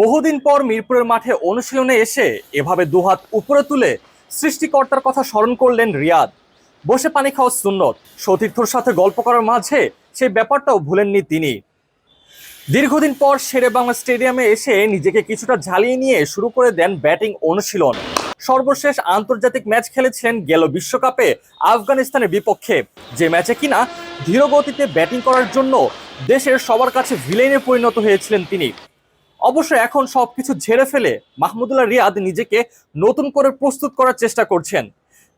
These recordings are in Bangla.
বহুদিন পর মিরপুরের মাঠে অনুশীলনে এসে এভাবে দুহাত উপরে তুলে সৃষ্টিকর্তার কথা স্মরণ করলেন রিয়াদ। বসে পানি খাওয়া সুন্নত। সতীর্থর সাথে গল্প করার মাঝে সেই ব্যাপারটাও ভুলেননি তিনি। দীর্ঘদিন পর শেরে বাংলা স্টেডিয়ামে এসে নিজেকে কিছুটা ঝালিয়ে নিয়ে শুরু করে দেন ব্যাটিং অনুশীলন। সর্বশেষ আন্তর্জাতিক ম্যাচ খেলেছিলেন গেল বিশ্বকাপে আফগানিস্তানের বিপক্ষে। যে ম্যাচে কিনা ধীরগতিতে ব্যাটিং করার জন্য দেশের সবার কাছে ভিলেনে পরিণত হয়েছিলেন তিনি। অবশ্য এখন সবকিছু ঝেড়ে ফেলে মাহমুদুল্লাহ রিয়াদ নিজেকে নতুন করে প্রস্তুত করার চেষ্টা করছেন।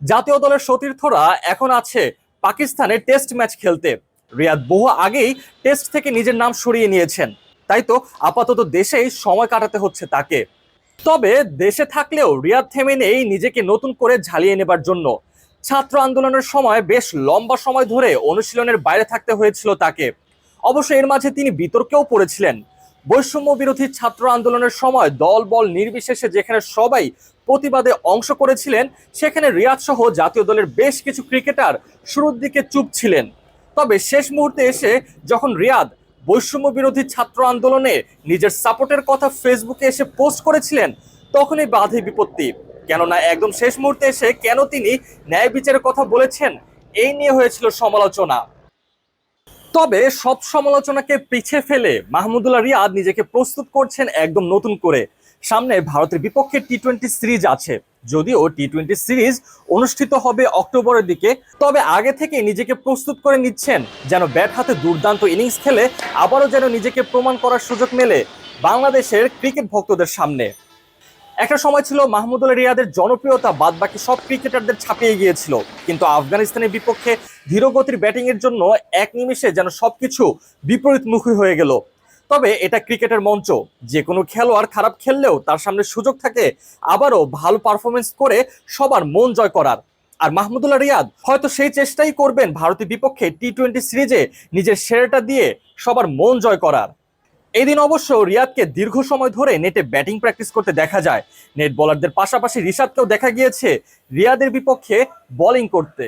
জাতীয় দলের সতীর্থরা এখন আছে পাকিস্তানে টেস্ট ম্যাচ খেলতে। রিয়াদ বহু আগেই টেস্ট থেকে নিজের নাম সরিয়ে নিয়েছেন। তাই তো আপাতত দেশেই সময় কাটাতে হচ্ছে তাকে। তবে দেশে থাকলেও রিয়াদ থেমে নেই নিজেকে নতুন করে ঝালিয়ে নেবার জন্য। ছাত্র আন্দোলনের সময় বেশ লম্বা সময় ধরে অনুশীলনের বাইরে থাকতে হয়েছিল তাকে। অবশ্য এর মাঝে তিনি বিতর্কেও পড়েছিলেন। বৈষম্য বিরোধী ছাত্র আন্দোলনের সময় দল বল নির্বিশেষে যেখানে সবাই প্রতিবাদে অংশ করেছিলেন, সেখানে রিয়াদ সহ জাতীয় দলের বেশ কিছু ক্রিকেটার শুরুর দিকে চুপ ছিলেন। তবে শেষ মুহূর্তে এসে যখন রিয়াদ বৈষম্য বিরোধী ছাত্র আন্দোলনে নিজের সাপোর্টের কথা ফেসবুকে এসে পোস্ট করেছিলেন, তখনই বাধে বিপত্তি। কেননা একদম শেষ মুহূর্তে এসে কেন তিনি ন্যায় বিচারের কথা বলেছেন, এই নিয়ে হয়েছিল সমালোচনা। তবে সব সমালোচনাকে পিছে ফেলে মাহমুদুল্লাহ রিয়াদ নিজেকে প্রস্তুত করছেন একদম নতুন করে। সামনে ভারতের বিপক্ষে টি টোয়েন্টি সিরিজ আছে, যদিও টি টোয়েন্টি সিরিজ অনুষ্ঠিত হবে অক্টোবরের দিকে, তবে আগে থেকে নিজেকে প্রস্তুত করে নিচ্ছেন, যেন ব্যাট হাতে দুর্দান্ত ইনিংস খেলে আবারও যেন নিজেকে প্রমাণ করার সুযোগ মেলে বাংলাদেশের ক্রিকেট ভক্তদের সামনে। একটা সময় ছিল মাহমুদুল রিয়াদের জনপ্রিয়তা বাদ বাকি সব ক্রিকেটারদের ছাপিয়ে গিয়েছিল। কিন্তু আফগানিস্তানের বিপক্ষে ধীরগতির ব্যাটিং এর জন্য এক নিমিষে যেন সবকিছু বিপরীতমুখী হয়ে গেল। তবে এটা ক্রিকেটের মঞ্চ। যে কোনো খেলোয়াড় খারাপ খেললেও তার সামনে সুযোগ থাকে আবারও ভালো পারফরমেন্স করে সবার মন জয় করার। আর মাহমুদুল্লাহ রিয়াদ হয়তো সেই চেষ্টাই করবেন ভারতের বিপক্ষে টি টোয়েন্টি সিরিজে নিজের সেরাটা দিয়ে সবার মন জয় করার। এই দিন অবশ্য রিয়াদকে দীর্ঘ সময় ধরে নেটে ব্যাটিং প্র্যাকটিস করতে দেখা যায়। নেট বলারদের পাশাপাশি রিশাদকেও দেখা গিয়েছে রিয়াদের বিপক্ষে বোলিং করতে।